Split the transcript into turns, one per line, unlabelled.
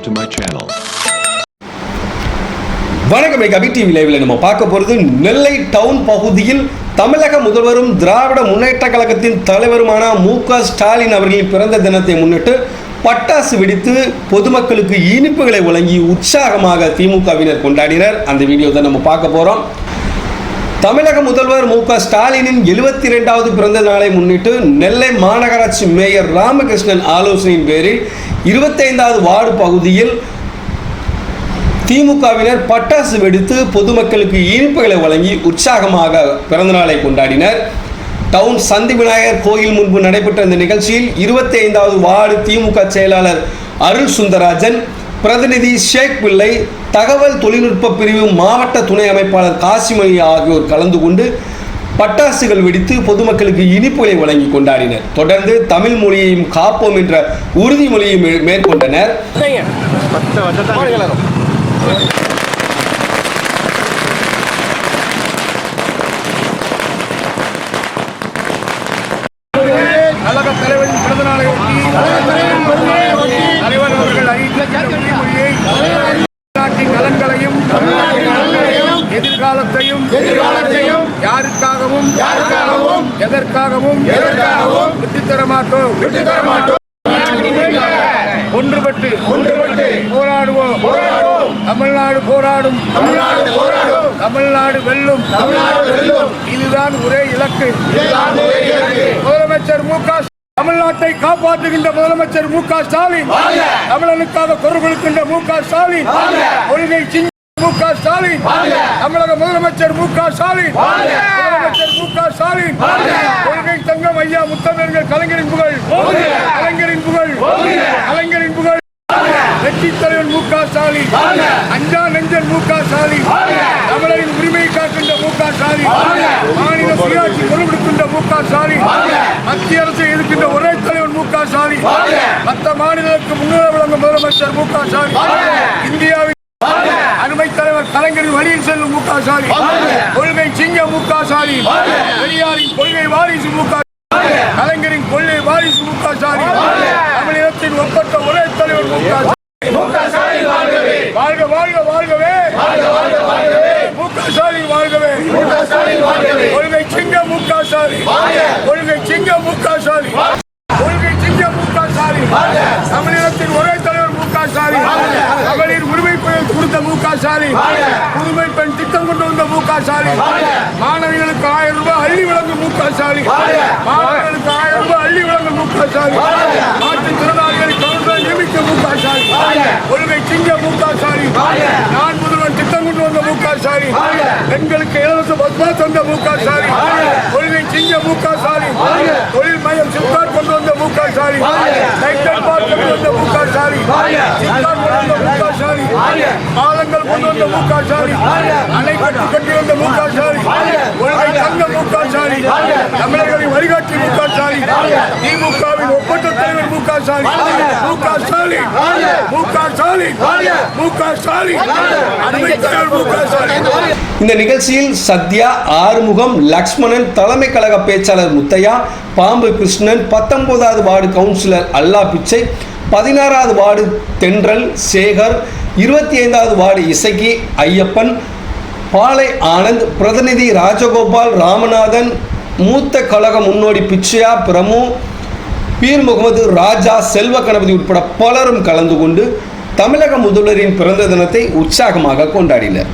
subscribe to my channel.
வணக்கம் கபி TV லைவில் நம்ம பார்க்க போகிறது நெல்லை டவுன் பகுதியில் தமிழக முதல்வரும் திராவிட முன்னேற்ற கழகத்தின் தலைவருமான மு க. ஸ்டாலின் அவர்களின் பிறந்த தினத்தை முன்னிட்டு பட்டாசு வெடித்து பொதுமக்களுக்கு இனிப்புகளை வழங்கி உற்சாகமாக திமுகவினர் கொண்டாடினர். அந்த வீடியோ தான் நம்ம பார்க்க போகிறோம் தமிழக முதல்வர் மு க ஸ்டாலினின் எழுபத்தி இரண்டாவது பிறந்த நாளை முன்னிட்டு நெல்லை மாநகராட்சி மேயர் ராமகிருஷ்ணன் ஆலோசனையின் பேரில் இருபத்தைந்தாவது வார்டு பகுதியில் திமுகவினர் பட்டாசு வெடித்து பொதுமக்களுக்கு இனிப்புகளை வழங்கி உற்சாகமாக பிறந்தநாளை கொண்டாடினர். டவுன் சந்தி விநாயகர் கோயில் முன்பு நடைபெற்ற இந்த நிகழ்ச்சியில் இருபத்தி ஐந்தாவது வார்டு திமுக செயலாளர் அருள் சுந்தராஜன் பிரதிநிதி ஷேக் பிள்ளை தகவல் தொழில்நுட்ப பிரிவு மாவட்ட துணை அமைப்பாளர் காசிமணி ஆகியோர் கலந்து கொண்டு பட்டாசுகள் வெடித்து பொதுமக்களுக்கு இனிப்புகளை வழங்கி கொண்டாடினர். தொடர்ந்து தமிழ் மொழியையும் காப்போம் என்ற உறுதிமொழியை மேற்கொண்டனர்.
யாருக்காகவும் யாருக்காகவும் எதற்காகவும் எதற்காகவும் விட்டுத்தர மாட்டோம் விட்டுத்தர மாட்டோம் ஒன்றுபட்டு ஒன்றுபட்டு போராடுவோம். போராடுவோம். தமிழ்நாடு போராடும். தமிழ்நாடு போராடும். தமிழ்நாடு வெல்லும். தமிழ்நாடு வெல்லும். இதுதான் ஒரே இலக்கு. முதலமைச்சர் மு க தமிழ்நாட்டை காப்பாற்றுகின்ற முதலமைச்சர் மு க ஸ்டாலின். தமிழனுக்காக குரல் கொடுக்கின்ற மு க ஸ்டாலின். கொள்கை மு க ஸ்டாலின். தமிழக முதலமைச்சர் மு க ஸ்டாலின். முதலமைச்சர் மு க ஸ்டாலின். கொள்கை தங்கம் ஐயா முத்தமிழர்கள் கலைஞரின் புகழ். கலைஞரின் புகழ். கலைஞரின் புகழ். வெற்றி தலைவர் மு க ஸ்டாலின். அஞ்சா நெஞ்சன் மு க ஸ்டாலின். தமிழரின் உரிமையை காக்கின்ற மு க ஸ்டாலின். மாநில சுயாட்சி குரல் கொடுக்கின்ற மு க ஸ்டாலின். மத்திய அரசை எதிர்க்கின்ற ஒரே தலைவர் மு க ஸ்டாலின். மற்ற மாநிலங்களுக்கு முன்னுரை வழங்கும் முதலமைச்சர் மு க ஸ்டாலின். இந்தியாவின் கலைஞரின் வழியில் செல்லும் மு க ஸ்டாலின் கொள்கை சிங்க மு க ஸ்டாலின் பெரியாரின் கொள்கை வாரிசு மு க கலைஞரின் கொள்கை வாரிசு மு க ஸ்டாலின் தமிழினத்தின் ஒப்பற்ற ஒரே தலைவர் மு க ஸ்டாலின் வாழ்க வாழ்க வாழ்கவே. மு க ஸ்டாலின் வாழ்கவே. கொள்கை சிங்க மு க ஸ்டாலின் கொள்கை சிங்க மு க ஸ்டாலின் கொள்கை சிங்க மு க ஸ்டாலின் தமிழினத்தின் ஒரே தலைவர் மு க ஸ்டாலின் மகளிர் உரிமை பெண் கொடுத்த மு க ஸ்டாலின் புதுமை பெண் திட்டம் கொண்டு வந்த மு க ஸ்டாலின் மாணவிகளுக்கு ஆயிரம் ரூபாய் அள்ளி வழங்கும் மு க ஸ்டாலின் மாணவர்களுக்கு ஆயிரம் ரூபாய் அள்ளி வழங்கும் மு க ஸ்டாலின் மாற்றுத்திறனாளிகளை கவுன்சிலர் நியமிக்க மு க ஸ்டாலின் கொள்கை சிங்க மு க ஸ்டாலின் நான் முதல்வன் திட்டம் கொண்டு வந்த மு க ஸ்டாலின் பெண்களுக்கு இலவச பாஸ் தந்த மு க ஸ்டாலின் கொள்கை சிங்க மு க ஸ்டாலின் தொழில் மையம் சித்தார் கொண்டு வந்த மு க ஸ்டாலின் பார்க் கொண்டு வந்த மு க ஸ்டாலின் சித்தார் கொண்டு வந்த மு க ஸ்டாலின் கொண்டு வந்த மு க ஸ்டாலின் அணை கட்டி கட்டி வந்த மு க ஸ்டாலின் கொள்கை தந்த மு க ஸ்டாலின் தமிழர்களை வழிகாட்டி மு க ஸ்டாலின் திமுகவின் ஒப்பற்ற தலைவர் மு க ஸ்டாலின் மு க ஸ்டாலின் மு க ஸ்டாலின் மு க ஸ்டாலின் அருமை தலைவர் மு க ஸ்டாலின்
இந்த நிகழ்ச்சியில் சத்யா ஆறுமுகம் லக்ஷ்மணன் தலைமை கழக பேச்சாளர் முத்தையா பாம்பு கிருஷ்ணன் பத்தொன்பதாவது வார்டு கவுன்சிலர் அல்லா பிச்சை பதினாறாவது வார்டு தென்றல் சேகர் இருபத்தி ஐந்தாவது வார்டு இசக்கி ஐயப்பன் பாலை ஆனந்த் பிரதிநிதி ராஜகோபால் ராமநாதன் மூத்த கழக முன்னோடி பிச்சையா பிரமு பீர் முகமது ராஜா செல்வ கணபதி உட்பட பலரும் கலந்து கொண்டு தமிழக முதல்வரின் பிறந்த தினத்தை உற்சாகமாக கொண்டாடினர்.